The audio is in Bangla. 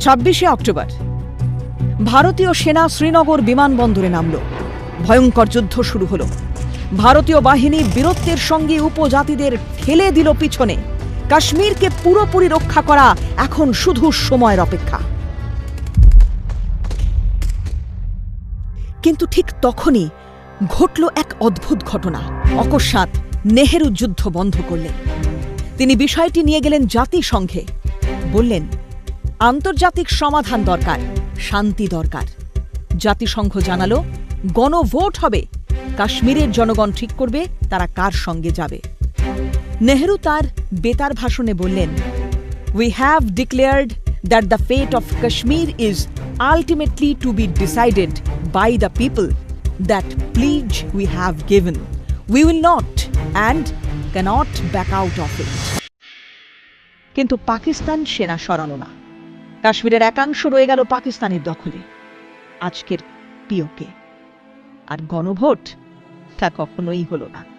ছাব্বিশে অক্টোবর। ভারতীয় সেনা শ্রীনগর বিমানবন্দরে নামল। ভয়ঙ্কর যুদ্ধ শুরু হলো। ভারতীয় বাহিনী বীরত্বের সঙ্গে উপজাতিদের ঠেলে দিল পিছনে। কাশ্মীরকে পুরোপুরি রক্ষা করা এখন শুধু সময়ের অপেক্ষা। কিন্তু ঠিক তখনই ঘটল এক অদ্ভুত ঘটনা। অকস্মাৎ নেহেরু যুদ্ধ বন্ধ করলেন। তিনি বিষয়টি নিয়ে গেলেন জাতিসংঘে। বললেন আন্তর্জাতিক সমাধান দরকার, শান্তি দরকার। জাতিসংঘ জানালো, গণভোট হবে। কাশ্মীরের জনগণ ঠিক করবে, তারা কার সঙ্গে যাবে? নেহরু তার বেতার ভাষণে বললেন we have declared that the fate of Kashmir is ultimately to be decided by the people that pledge we have given we will not and cannot back out of it কিন্তু পাকিস্তান সেনা সরানো না। কাশ্মীরের একাংশ রয়ে গেল পাকিস্তানের দখলে। আজকের পিওকে। আর গণভোট তা কখনোই হলো না।